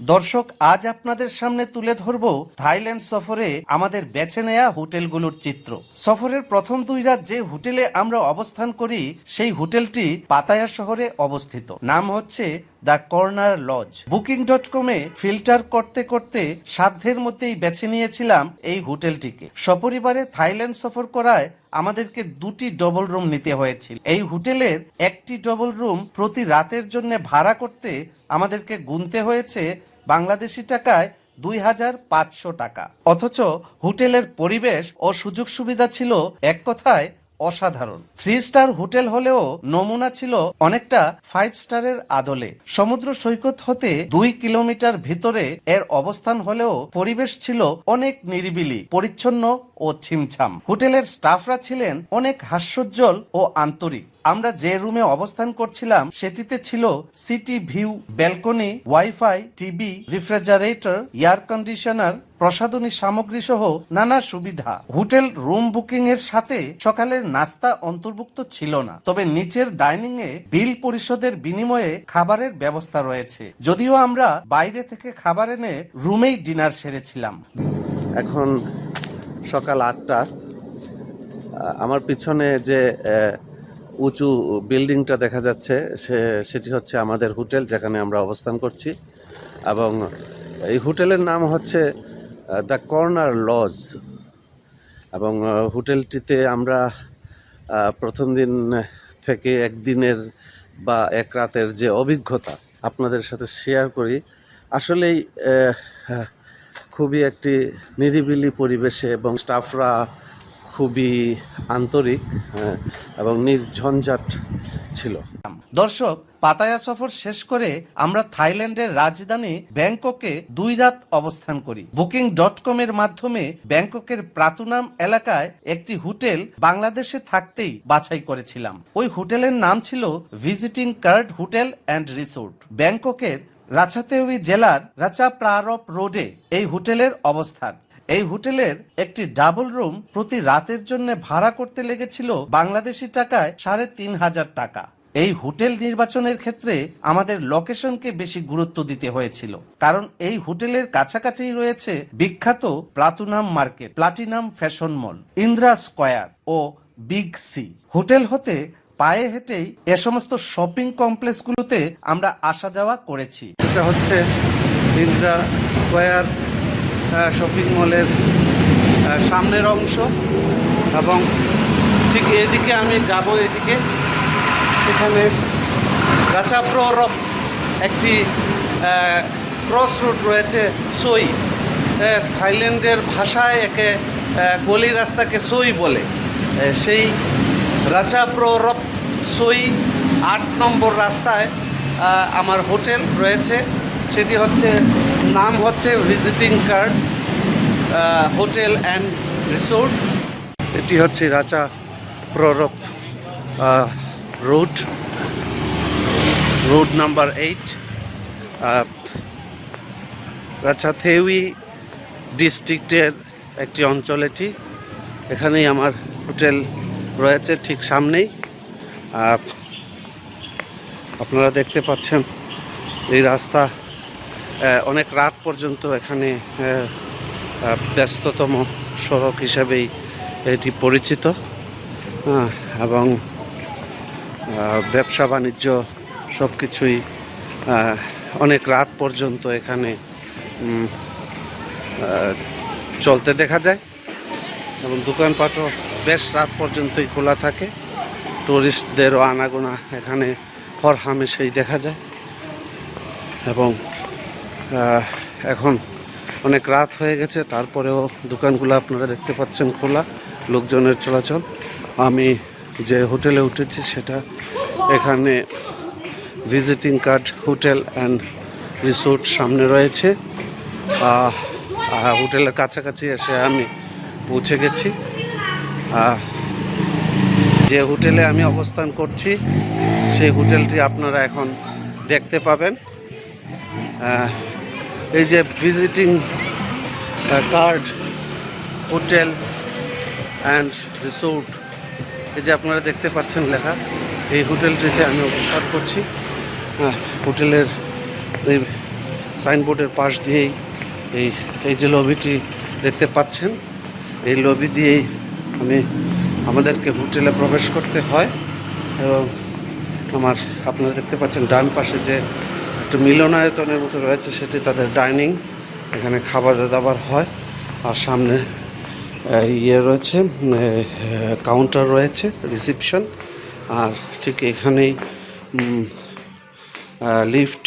দর্শক, আজ আপনাদের সামনে তুলে ধরব থাইল্যান্ড সফরে আমাদের বেছে নেয়া হোটেলগুলোর চিত্র। সফরের প্রথম দুই রাত যে হোটেলে আমরা অবস্থান করি, সেই হোটেলটি পাতায়া শহরে অবস্থিত। নাম হচ্ছে the corner lodge. Booking dot কমে ফিল্টার করতে করতে সাধ্যের মধ্যেই বেছে নিয়েছিলাম এই হোটেলটিকে। সপরিবারে থাইল্যান্ড সফর করায় আমাদেরকে দুটি ডবল রুম নিতে হয়েছিল। এই হোটেলের একটি ডবল রুম প্রতি রাতের জন্য ভাড়া করতে আমাদেরকে গুনতে হয়েছে বাংলাদেশি টাকায় দুই হাজার পাঁচশো টাকা। অথচ হোটেলের পরিবেশ ও সুযোগ সুবিধা ছিল এক কথায় অসাধারণ। থ্রি স্টার হোটেল হলেও নমুনা ছিল অনেকটা ফাইভ স্টারের আদলে। সমুদ্র সৈকত হতে দুই কিলোমিটার ভিতরে এর অবস্থান হলেও পরিবেশ ছিল অনেক নিরিবিলি, পরিচ্ছন্ন ও ছিমছাম। হোটেলের স্টাফরা ছিলেন অনেক হাস্যোজ্জ্বল ও আন্তরিক। আমরা যে রুমে অবস্থান করছিলাম, সেটিতে ছিল city view, balcony, wifi, TV, refrigerator, air conditioner, প্রসাধনী সামগ্রী সহ নানা সুবিধা। হোটেল রুম বুকিং এর সাথে সকালের নাস্তা অন্তর্ভুক্ত ছিল না। তবে নিচের ডাইনিং এ বিল পরিশোধের বিনিময়ে খাবারের ব্যবস্থা রয়েছে। যদিও আমরা বাইরে থেকে খাবার এনে রুমেই ডিনার সেরেছিলাম। এখন সকাল আটটা। আমার পিছনে যে উঁচু বিল্ডিংটা দেখা যাচ্ছে। সে, সেটি হচ্ছে আমাদের হোটেল যেখানে আমরা অবস্থান করছি। এবং এই হোটেলের নাম হচ্ছে দ্য কর্নার লজ। এবং হোটেলটিতে আমরা প্রথম দিন থেকে একদিনের বা এক রাতের যে অভিজ্ঞতা আপনাদের সাথে শেয়ার করি, আসলেই খুবই একটি নিরিবিলি পরিবেশে এবং স্টাফরা খুবই আন্তরিক হ্যাঁ, এবং নির্ঝঞ্ঝাট ছিল। দর্শক পাতায়া সফর শেষ করে আমরা থাইল্যান্ডের রাজধানী ব্যাংককে দুই রাত অবস্থান করি। বুকিং ডট কম এর মাধ্যমে ব্যাংককের প্রাতুনাম এলাকায় একটি হোটেল বাংলাদেশে থাকতেই বাছাই করেছিলাম। ওই হোটেলের নাম ছিল visiting card hotel and resort. ব্যাংককের Ratchathewi জেলার রাচা প্রারপ রোডে এই হোটেলের অবস্থান। এই হোটেলের একটি ডাবল রুম প্রতি রাতের জন্য ভাড়া করতে লেগেছিল বাংলাদেশি টাকায় সাড়ে তিন হাজার টাকা। এই হোটেল নির্বাচনের ক্ষেত্রে আমাদের লোকেশনকে বেশি গুরুত্ব দিতে হয়েছিল। কারণ এই হোটেলের কাছাকাছি রয়েছে বিখ্যাত Pratunam Market, Platinum Fashion Mall, Indra Square ও বিগ সি। হোটেল হতে পায়ে হেঁটেই এ সমস্ত শপিং কমপ্লেক্সগুলোতে আমরা আসা যাওয়া করেছি। এটা হচ্ছে ইন্দ্রা স্কোয়ার শপিং মলের সামনের অংশ এবং ঠিক এদিকে আমি যাব এদিকে। সেখানে গাছাপ্ররব একটি ক্রস রুট রয়েছে সই। থাইল্যান্ডের ভাষায় একে গলি রাস্তাকে সই বলে। সেই রাচাপ্ররব সই আট নম্বর রাস্তায় আমার হোটেল রয়েছে। সেটি হচ্ছে, নাম হচ্ছে visiting card hotel and resort এটি হচ্ছে Ratchaprarop road road number eight Ratchathewi ডিস্ট্রিক্টের একটি অঞ্চল এটি। এখানেই আমার হোটেল রয়েছে ঠিক সামনেই। আপনারা দেখতে পাচ্ছেন এই রাস্তা অনেক রাত পর্যন্ত এখানে ব্যস্ততম সড়ক হিসাবেই এটি পরিচিত। এবং ব্যবসা বাণিজ্য সব কিছুই অনেক রাত পর্যন্ত এখানে চলতে দেখা যায়। এবং দোকানপাটও বেশ রাত পর্যন্তই খোলা থাকে। টুরিস্টদেরও আনাগোনা এখানে হর হামেশাই দেখা যায়। এবং এখন অনেক রাত হয়ে গেছে, তারপরেও দোকানগুলো আপনারা দেখতে পাচ্ছেন খোলা, লোকজনের চলাচল। আমি যে হোটেলে উঠেছি সেটা এখানে visiting card, hotel and resort সামনে রয়েছে। হোটেলের কাছাকাছি এসে আমি পৌঁছে গেছি। যে হোটেলে আমি অবস্থান করছি, সেই হোটেলটি আপনারা এখন দেখতে পাবেন। এই যে visiting card hotel and resort এই যে আপনারা দেখতে পাচ্ছেন লেখা এই হোটেলটিতে আমি অবস্থান করছি। আহ, হোটেলের এই সাইনবোর্ডের পাশ দিয়েই এই এই যে লবিটি দেখতে পাচ্ছেন এই লবি দিয়েই আমি আমাদেরকে হোটেলে প্রবেশ করতে হয় এবং আমার আপনারা দেখতে পাচ্ছেন ডান পাশে যে একটা মিলনায়তনের মতো রয়েছে, সেটি তাদের ডাইনিং, এখানে খাবার দাবার হয়, আর সামনে ইয়ে রয়েছে কাউন্টার রয়েছে, রিসিপশন, আর ঠিক এখানেই লিফট।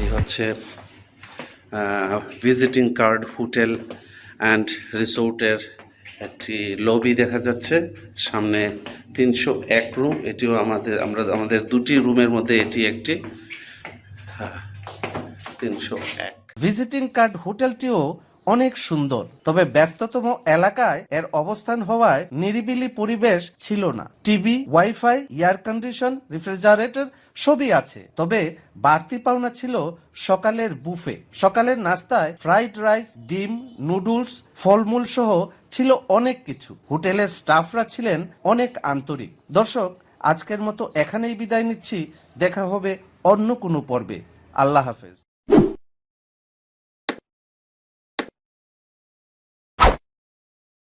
এই হচ্ছে ভিজিটিং কার্ড হোটেল অ্যান্ড রিসোর্টের একটি লবি দেখা যাচ্ছে। সামনে তিনশো এক রুম এটিও আমাদের, আমরা, আমাদের দুটি রুমের মধ্যে এটি একটি। তিনশো এক। ভিজিটিং কার্ড হোটেলটিও অনেক সুন্দর। তবে ব্যস্ততম এলাকায় এর অবস্থান হওয়ায় নিরিবিলি পরিবেশ ছিল না। TV, wifi, air condition, refrigerator সবই আছে। তবে বাড়তি পাওনা ছিল সকালের বুফে। সকালের নাস্তায় ফ্রাইড রাইস, ডিম, নুডলস, ফলমূল সহ ছিল অনেক কিছু। হোটেলের স্টাফরা ছিলেন অনেক আন্তরিক। দর্শক, আজকের মতো এখানেই বিদায় নিচ্ছি। দেখা হবে অন্য কোনো পর্বে। আল্লাহ হাফেজ।